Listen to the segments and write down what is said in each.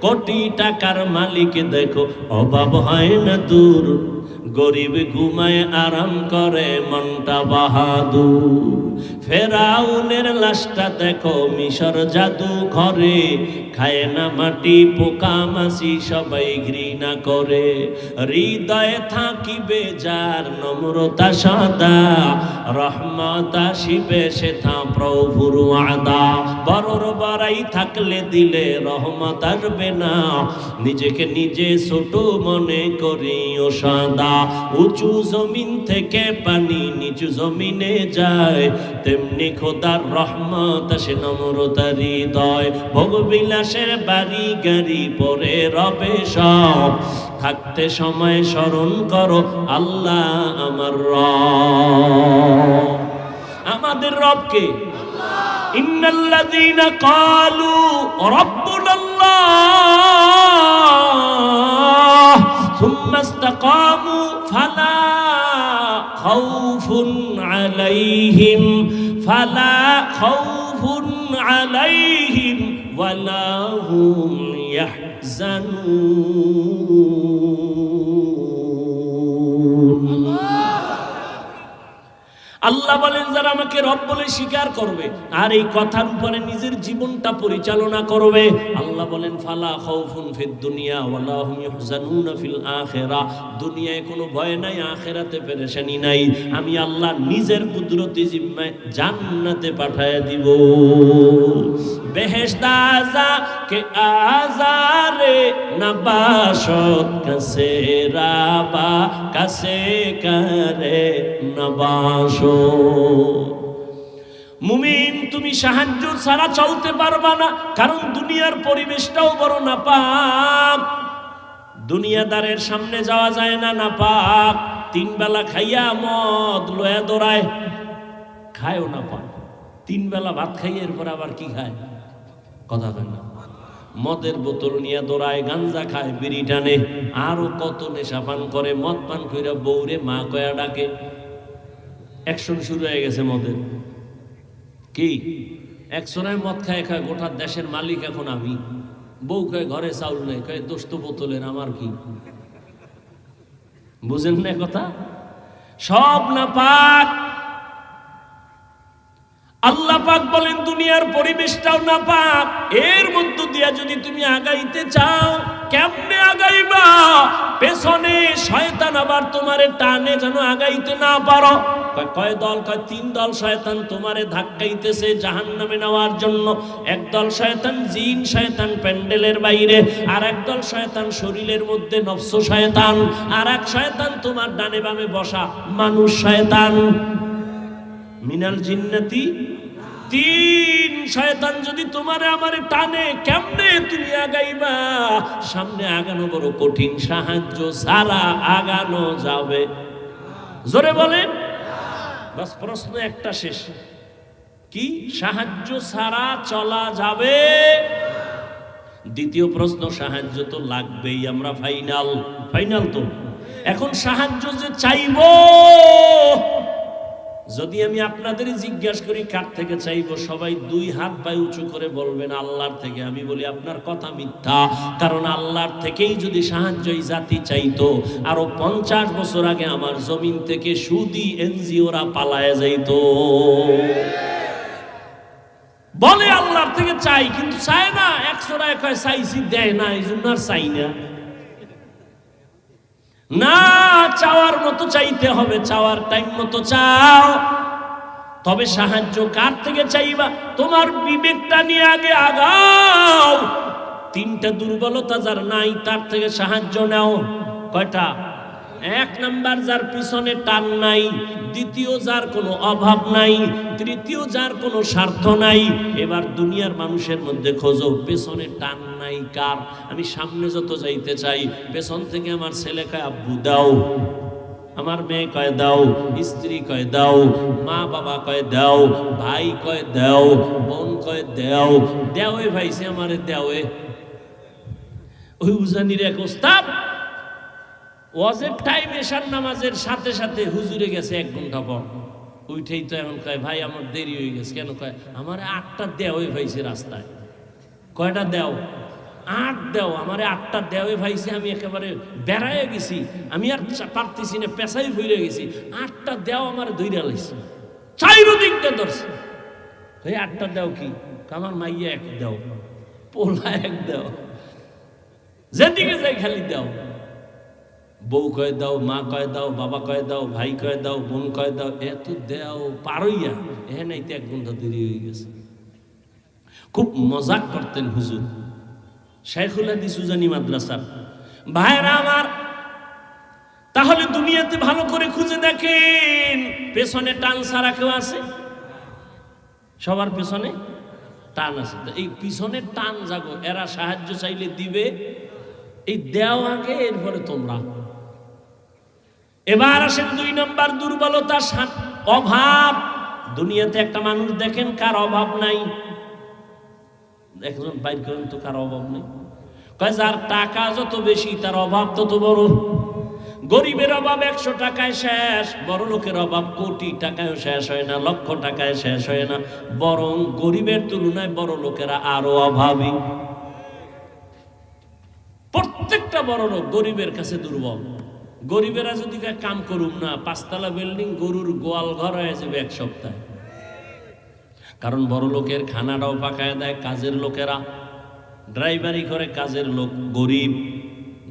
কোটি টাকার মালিক দেখো, অভাব হয় না দূর। গরিব ঘুমায়, আরাম করে, মনটা বাহাদুর। ফেরাউনের লাশটা দেখো, মিশর জাদু ঘরে খায় না মাটি পোকা মাসি সবাই ঘৃণা করে। হৃদয়ে থাকিবে যার নম্রতা সাদা। রহমত আসিবে সে থা প্রভুর আদা বড়র বড়াই থাকলে দিলে রহমত আসবে না। নিজেকে নিজে ছোট মনে করি ও সাদা। উঁচু জমিন থেকে পানি নিচু জমিনে যায়। তেমনি খোদার রহমত আসে নম্রতা হৃদয়। ভোগবিলাসের বাড়ি গাড়ি পরে রবে সব থাকতে সময় স্মরণ করো আল্লাহ আমার রব আমাদের রবকে ইন্নাল্লাযীনা ক্বালু রাব্বুনাল্লাহ ثم استقاموا فلا خوف عليهم فلا خوف عليهم ولا هم يحزنون আল্লাহ বলেন, যারা আমাকে রব বলে স্বীকার করবে আর এই কথার উপরে নিজের জীবনটা পরিচালনা করবে, আল্লাহ বলেন, ফালা খাউফুন ফিদ দুনিয়া ওয়ালা হুম ইহজানুনা ফিল আখিরা। দুনিয়ায় কোনো ভয় নাই, আখিরাতে পেরেশানি নাই। আমি আল্লাহ নিজের কুদরতি জিম্মায় জান্নাতে পাঠায় দিব। বেহেশত আজা কে আজারে নবাশত কাছে রাবা কাসে করে নবাশত মুমিন, তুমি সাহায্য ছাড়া চলতে পারবা না, কারণ দুনিয়ার পরিবেশটাও বড় না পাক দুনিয়াদারের সামনে যাওয়া যায় না না পাক তিন বেলা খাইয়া মদ লয়া দৌড়ায়। খায়ও না পাক। তিন বেলা ভাত খাইয়ে এরপর আবার কি খায়? কথা কয় না। মদের বোতল নিয়ে দৌড়ায়, গাঞ্জা খায়, বিড়ি টানে। আরও কত নেশা পান করে, মদ পান কইরা বউরে মা কয়া ডাকে। অ্যাকশন শুরু হয়ে গেছে মদের। কি? একশনের মদ খায় খায় গোটা দেশের মালিক এখন আমি। বউ কয়, ঘরে চাউল নেই। কয়, দোস্ত বোতলের, আমার কি? বুঝেন না কথা? সব না পাক? আল্লাহ পাক বলেন, দুনিয়ার পরিবেশটাও না পাক। এর মধ্য দিয়া যদি তুমি আগাইতে চাও কেমনে আগাইবা? পেছনে শয়তান আবার তোমারে টানে যেন আগাইতে না পারো। কয় দল? কয়, তিন দল শয়তান তোমারে ধাক্কাইতেছে জাহান নামে নেওয়ার জন্য। এক দল শয়তান জিন, শয়তান প্যান্ডেলের বাইরে। আর এক দল শয়তান শরীরের মধ্যে নফস শয়তান। আর এক শয়তান তোমার ডানে বামে বসা মানুষ শয়তান। মিনাল জিন্নাতি? তিন শয়তান যদি তোমারে আমারে টানে, কেমনে আগাইবা, সামনে আগানো বড় কঠিন সাহায্য সারা আগানো যাবে। জোরে বলেন। বাস প্রশ্ন একটা শেষ। কি? সাহায্য ছাড়া চলা যাবে? দ্বিতীয় প্রশ্ন, সাহায্য তো লাগবেই, আমরা ফাইনাল। ফাইনাল তো। এখন সাহায্য যে চাইব যদি আমি আপনাদের জিজ্ঞাসা করি, কার থেকে চাইব, সবাই দুই হাত পায়ে উঁচু করে বলবেন, আল্লাহর থেকে। আমি বলি, আপনার কথা মিথ্যা, কারণ আল্লাহর থেকেই যদি সাহায্য এই জাতি চাইতো, আরও পঞ্চাশ বছর আগে আমার জমিন থেকে সুদি এনজিওরা পালায় যাইতো। বলে আল্লাহর থেকে চাই, কিন্তু চায় না একশো কয়, চাইছি, দেয় না, এই জন্য আর চাই না। না চাওয়ার মতো চাইতে হবে, চাওয়ার টাইম মতো চাও। তবে সাহায্য কার থেকে চাইবা? তোমার বিবেকটা নিয়ে আগে আগাও। তিনটা দুর্বলতা যার নাই, তার থেকে সাহায্য নাও। কয়টা? এক নাম্বার যার পিছনে টান নাই, দ্বিতীয় যার কোনো অভাব নাই, তৃতীয় যার কোনো স্বার্থ নাই, এবার দুনিয়ার মানুষের মধ্যে খোঁজো, পেছনে টান নাই কার? আমি সামনে যত যাইতে চাই, পেছন থেকে আমার ছেলে কয়, আব্বু, দাও। আমার মেয়ে কয়, দাও। স্ত্রী কয়, দাও। মা বাবা কয়, দাও। ভাই কয়, দাও। বোন কয়, দাও। দেওয়ে ভাইছে আমারে দেওয়ে। ওই উজানির এক ওস্তাদ ওয়াজের টাইম এশার নামাজের সাথে সাথে হুজুরে গেছে এক ঘণ্টা পর। উঠেই তো এখন কয়, ভাই, আমার দেরি হয়ে গেছে। কেন কয়, আমার আটটা দেওয়াই ভাইছে রাস্তায়। কয়টা দেও? আট দেও। আমারে আটটা দেওয়ে ভাইছে আমি একেবারে বেড়ায় গেছি। আমি আর পারতেছি না পেশাই ফিরে গেছি। আটটা দেও আমার দইরা লাইছে। চাইরো দিক ধরছে। এই আটটা দেও কি? আমার মাইয়া এক দেও। পোলা এক দেও। যেদিকে যাই খালি দাও। বউ কয়ে দাও, মা কয়ে দাও, বাবা কয়ে দাও, ভাই কয়ে দাও, বোন কয়ে দাও এত দেও পারইয়া এ নাই তো এক ঘণ্টা দেরি হয়ে গেছে। খুব মজাক করতেন হুজুর। শেখুল হাদিস উজানি মাদ্রাসার। ভাইরা আমার, তাহলে দুনিয়াতে ভালো করে খুঁজে দেখেন, পেছনে টান সারা কেউ আছে? সবার পেছনে টান আছে। এই পিছনে টান জাগো, এরা সাহায্য চাইলে দিবে, এই দেও আগে, এরপরে তোমরা। এবার আসেন দুই নম্বর দুর্বলতা অভাব। দুনিয়াতে একটা মানুষ দেখেন কার অভাব নাই। একজন বাইর করেন তো কার অভাব নেই। যার টাকা যত বেশি, তার অভাব তত বড়। গরিবের অভাব একশো টাকায় শেষ, বড় লোকের অভাব কোটি টাকায় শেষ হয় না, লক্ষ টাকায় শেষ হয় না। বরং গরিবের তুলনায় বড় লোকেরা আরও অভাবী। প্রত্যেকটা বড় লোক গরিবের কাছে দুর্বল। গরিবেরা যদি কাম করুম না, পাঁচতলা বিল্ডিং, গরুর গোয়াল ঘর হয়ে যাবে এক সপ্তাহে। কারণ বড় লোকের খানাটাও পাকায় দেয়, কাজের লোকেরা। ড্রাইভারি করে কাজের লোক, গরিব।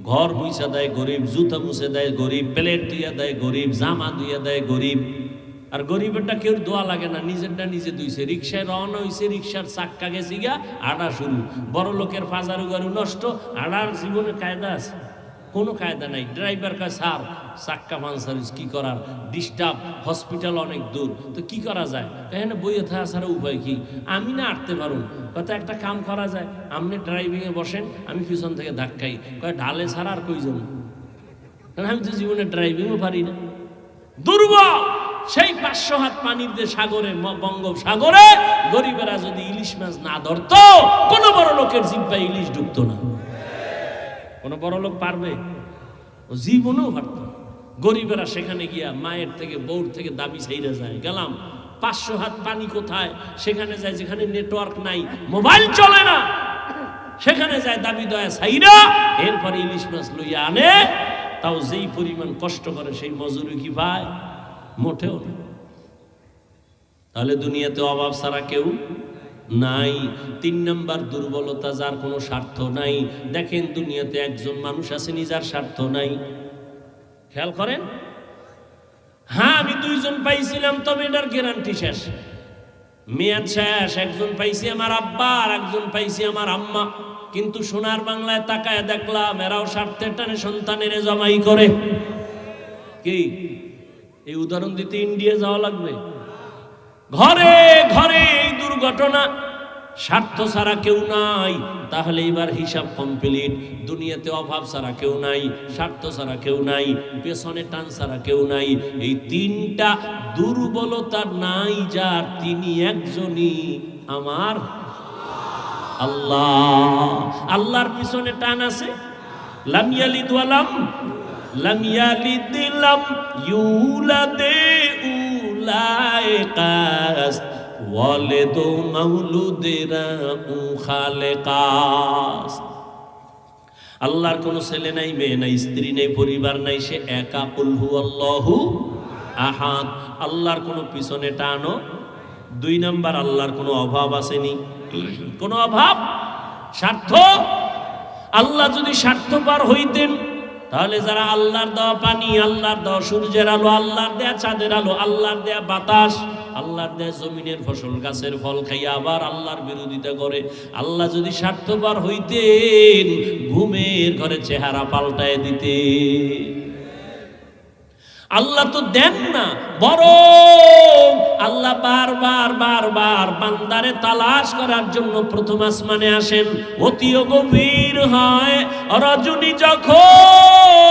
ঘর মুছা দেয়, গরিব। জুতা মুছে দেয়, গরিব। প্লেট ধুইয়া দেয়, গরিব। জামা ধুইয়া দেয়, গরিব। আর গরিবেরটা কেউ দোয়া লাগে না, নিজেরটা নিজে দুইছে রিক্সায় রওনা হইছে, রিক্সার চাক্কা গেছি গা আড়া শুরু। বড় লোকের ফাজারু গারু নষ্ট, আড়ার জীবনে কায়দা আছে। কোনো কায়দা নাই। ড্রাইভার কাছে স্যার, চাক্কা পাঞ্চারিস কি করার? ডিস্টার্ব হসপিটাল অনেক দূর। তো কি করা যায়? এখানে বইয়ে থাকা ছাড়া উপায় কি? আমি না আটতে পারুন কত একটা কাম করা যায়। আপনি ড্রাইভিংয়ে বসেন, আমি পিছন থেকে ধাক্কাই কয়, ঢালে ছাড়া আর কইজন কারণ আমি তো জীবনে ড্রাইভিংও পারি না। দুর্বল! সেই পাঁচশো হাত পানির যে সাগরে বঙ্গোপসাগরে গরিবেরা যদি ইলিশ মাছ না ধরতো, কোনো বড় লোকের জিব্বায় ইলিশ ঢুকতো না। কোনো বড় লোক পারবে? ও জীবনেও পারত গরিবেরা সেখানে গিয়া মায়ের থেকে, বউর থেকে দাবি চাইরা যায়। গেলাম, পাঁচশো হাত পানি কোথায়? সেখানে যায়, যেখানে নেটওয়ার্ক নাই মোবাইল চলে না। সেখানে যায়, দাবি দয়া সাইরা এরপরে ইলিশ মাছ লইয়া আনে। তাও যেই পরিমাণ কষ্ট করে সেই মজুরি কি পায় মোটেও না। তাহলে দুনিয়াতে অভাব ছাড়া কেউ নাই, তিন নাম্বার দুর্বলতা যার কোনো স্বার্থ নাই। দেখেন দুনিয়াতে একজন মানুষ আছে যার স্বার্থ নাই। খেয়াল করেন? হ্যাঁ আমি দুইজন পাইছিলাম, তবে এটার গ্যারান্টি শেষ। মেয়াদ শেষ, একজন পাইছি আমার আব্বা, আর একজন পাইছি আমার আম্মা। কিন্তু সোনার বাংলায় তাকায় দেখলাম, এরাও স্বার্থের টানে সন্তানের জমাই করে। কি? এই উদাহরণ দিতে ইন্ডিয়া যাওয়া লাগবে? ঘরে ঘরে দুর্ঘটনা, স্বার্থ ছাড়া কেউ নাই, তাহলে এবার হিসাব কমপ্লিট দুনিয়াতে অভাব ছাড়া কেউ নাই, স্বার্থ ছাড়া কেউ নাই, পেছনে টান ছাড়া কেউ নাই। এই তিনটা দুর্বলতা নাই যার তিনি একজনই, আমার আল্লাহ। আল্লাহর পিছনে টান আছে? লামিয়ালিদ ওয়ালাম লামিয়ালিদ লাম ইউলাদে উলায়ে কাস্ত ওয়ালিদ মাউলুদেরা উ খালে আল্লাহর কোনো ছেলে নাই, মেয়ে নাই, স্ত্রী নেই, পরিবার নাই, সে একা। উলহু আল্লাহু আহাদ। আল্লাহর কোনো পিছনে টানো। দুই নাম্বার, আল্লাহর কোনো অভাব আসেনি। কোনো অভাব? স্বার্থ? আল্লাহ যদি স্বার্থপর হইতেন, তাহলে যারা আল্লাহর দেওয়া পানি, আল্লাহর দেওয়া সূর্যের আলো, আল্লাহর দেয়া চাঁদের আলো, আল্লাহর দেয়া বাতাস আল্লাহর দেয়া জমিনের ফসল, গাছের ফল খাইয়া আবার আল্লাহর বিরোধিতা করে। আল্লাহ যদি স্বার্থপর হইতেন, ঘুমের ঘরে চেহারা পাল্টায় দিতে আল্লাহ তো দেন না, বরং আল্লাহ বারবার বারবার বান্দারে তালাশ করার জন্য প্রথম আসমানে আসেন। অতিও গভীর হয় রজনী যখন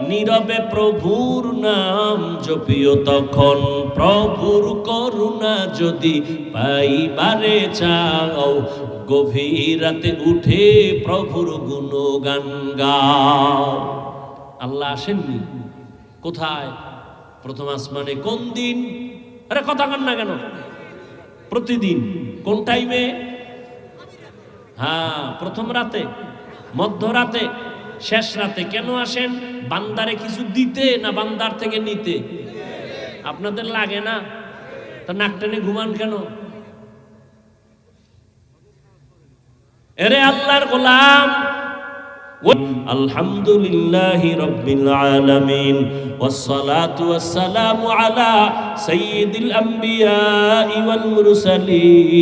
নীরবে প্রভুর নাম জপিও তখন প্রভুর করুণা যদি পাইবারে চাও, গভীর রাতে উঠে প্রভুর গুণগান গাও। আল্লাহ আসেননি? কোথায়? প্রথম আসমানে কোন দিন? আরে কথা কান না কেন? প্রতিদিন। কোন টাইমে হ্যাঁ প্রথম রাতে, মধ্যরাতে। শেষ রাতে কেন আসেন বান্দারে কিছু দিতে না বান্দার থেকে নিতে আপনাদের লাগে না তা নাক টেনে ঘুমান কেন এরে আল্লাহর গোলাম الحمد لله رب العالمين والصلاة والسلام على سيد الأنبياء والمرسلين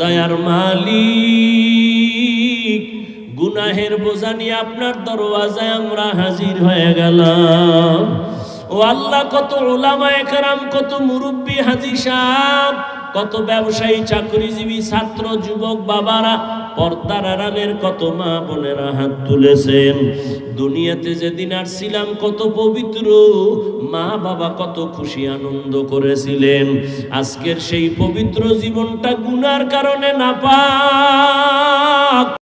দয়ার মালিক, গুনাহের বোঝা নিয়ে আপনার দরওয়াজায় আমরা হাজির হয়ে গেলাম। ও আল্লাহ কত ওলামা একরাম কত মুরব্বী হাজি সাহ কত ব্যবসায়ী, চাকরিজীবী, ছাত্র, যুবক, বাবারা, পর্দার আড়ালের কত মা বোনেরা হাত তুলেছেন। দুনিয়াতে যেদিন আর ছিলাম কত পবিত্র, মা বাবা কত খুশি, আনন্দ করেছিলেন। আজকের সেই পবিত্র জীবনটা গুনার কারণে না পাক